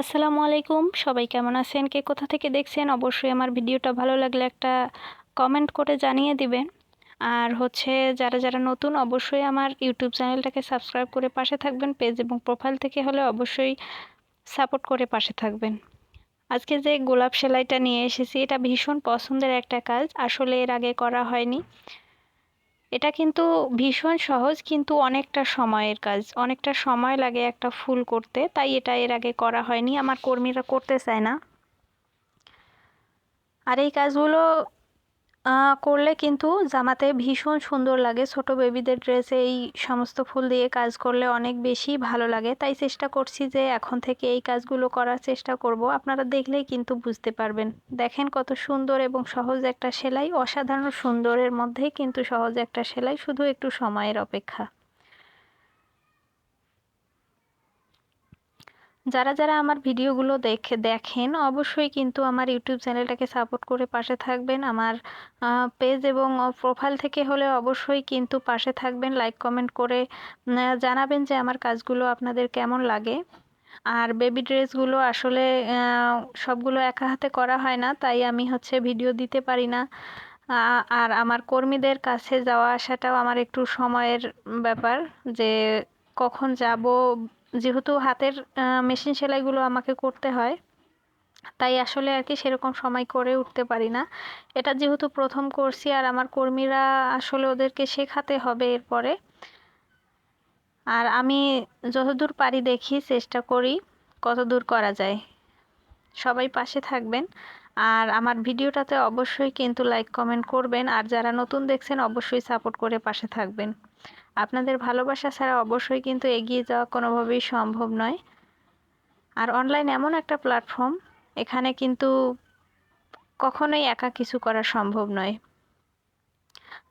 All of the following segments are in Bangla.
আসসালামু আলাইকুম। সবাই কেমন আছেন? কে কোথা থেকে দেখছেন? অবশ্যই আমার ভিডিওটা ভালো লাগলে একটা কমেন্ট করে জানিয়ে দিবেন। আর হচ্ছে যারা যারা নতুন, অবশ্যই আমার ইউটিউব চ্যানেলটাকে সাবস্ক্রাইব করে পাশে থাকবেন। পেজ এবং প্রোফাইল থেকে হলে অবশ্যই সাপোর্ট করে পাশে থাকবেন। আজকে যে গোলাপ সেলাইটা নিয়ে এসেছি, এটা ভীষণ পছন্দের একটা কাজ। আসলে এর আগে করা হয়নি। এটা কিন্তু ভীষণ সহজ, কিন্তু অনেকটা সময়ের কাজ। অনেকটা সময় লাগে একটা ফুল করতে, তাই এটা এর আগে করা হয়নি, আমার কর্মীরা করতে চায় না। আর এই কাজগুলো করলে কিন্তু জামাতে ভীষণ সুন্দর লাগে। ছোট বেবিদের ড্রেসে এই সমস্ত ফুল দিয়ে কাজ করলে অনেক বেশি ভালো লাগে। তাই চেষ্টা করছি যে এখন থেকে এই কাজগুলো করার চেষ্টা করব। আপনারা দেখলেই কিন্তু বুঝতে পারবেন। দেখেন কত সুন্দর এবং সহজ একটা সেলাই। অসাধারণ সুন্দরের মধ্যেই কিন্তু সহজ একটা সেলাই। শুধু একটু সময়ের অপেক্ষা। যারা যারা আমার ভিডিওগুলো দেখে, দেখেন অবশ্যই কিন্তু আমার ইউটিউব চ্যানেলটাকে সাপোর্ট করে পাশে থাকবেন। আমার পেজ এবং প্রোফাইল থেকে হলে অবশ্যই কিন্তু পাশে থাকবেন। লাইক কমেন্ট করে জানাবেন যে আমার কাজগুলো আপনাদের কেমন লাগে। আর বেবি ড্রেসগুলো আসলে সবগুলো একা হাতে করা হয় না, তাই আমি হচ্ছে ভিডিও দিতে পারি না। আর আমার কর্মীদের কাছে যাওয়া আসাটাও আমার একটু সময়ের ব্যাপার যে কখন যাব যেহেতু হাতের মেশিন সেলাইগুলো আমাকে করতে হয়, তাই আসলে আর কি সেরকম সময় করে উঠতে পারি না। এটা যেহেতু প্রথম করছি আর আমার কর্মীরা আসলে ওদেরকে শেখাতে হবে এরপরে। আর আমি যতদূর পারি দেখি, চেষ্টা করি কত দূর করা যায়। সবাই পাশে থাকবেন। আর আমার ভিডিওটাতে অবশ্যই কিন্তু লাইক, কমেন্ট করবেন। আর যারা নতুন দেখছেন, অবশ্যই সাপোর্ট করে পাশে থাকবেন। আপনাদের ভালোবাসা ছাড়া অবশ্যই কিন্তু এগিয়ে যাওয়া কোনোভাবেই সম্ভব নয়। আর অনলাইন এমন একটা প্ল্যাটফর্ম এখানে কিন্তু কখনোই একা কিছু করা সম্ভব নয়।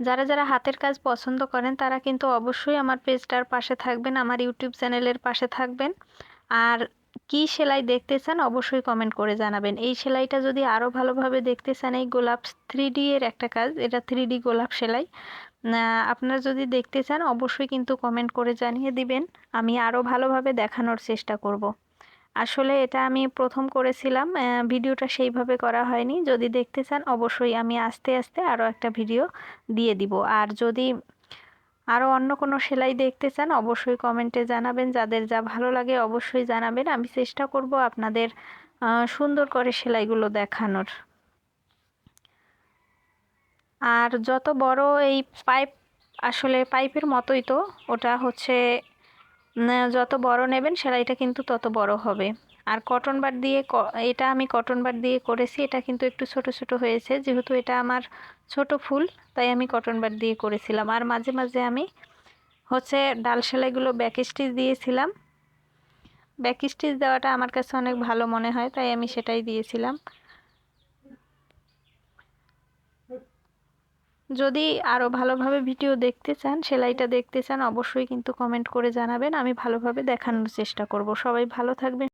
যারা যারা হাতের কাজ পছন্দ করেন, তারা কিন্তু অবশ্যই আমার পেজটার পাশে থাকবেন, আমার ইউটিউব চ্যানেলের পাশে থাকবেন। আর কি সেলাই দেখতে চান, অবশ্যই কমেন্ট করে জানাবেন। এই সেলাইটা যদি আরও ভালোভাবে দেখতে চান, এই গোলাপ থ্রি ডি এর একটা কাজ, এটা থ্রি ডি গোলাপ সেলাই। আপনারা যদি দেখতে চান, অবশ্যই কিন্তু কমেন্ট করে জানিয়ে দিবেন। আমি আরও ভালোভাবে দেখানোর চেষ্টা করব। আসলে এটা আমি প্রথম করেছিলাম ভিডিওটা সেইভাবে করা হয়নি। যদি দেখতে চান, অবশ্যই আমি আস্তে আস্তে আরও একটা ভিডিও দিয়ে দিব। আর যদি আরও অন্য কোনো সেলাই দেখতে চান, অবশ্যই কমেন্টে জানাবেন। যাদের যা ভালো লাগে, অবশ্যই জানাবেন। আমি চেষ্টা করব আপনাদের সুন্দর করে সেলাইগুলো দেখানোর। আর যত বড় এই পাইপ, আসলে পাইপের মতোই তো, ওটা হচ্ছে যত বড় নেবেন সেলাইটা কিন্তু তত বড় হবে। আর কটন বার দিয়ে এটা আমি কটন বার দিয়ে করেছি, এটা কিন্তু একটু ছোট ছোট হয়েছে, যেহেতু এটা আমার ছোট ফুল, তাই আমি কটন বার দিয়ে করেছিলাম। আর মাঝে মাঝে আমি হচ্ছে ডাল সেলাইগুলো ব্যাক স্টিচ দিয়েছিলাম। ব্যাক স্টিচ দেওয়াটা আমার কাছে অনেক ভালো মনে হয়, তাই আমি সেটাই দিয়েছিলাম। যদি আরও ভালোভাবে ভিডিও দেখতে চান, সেলাইটা দেখতে চান, অবশ্যই কিন্তু কমেন্ট করে জানাবেন। আমি ভালোভাবে দেখানোর চেষ্টা করব। সবাই ভালো থাকবেন।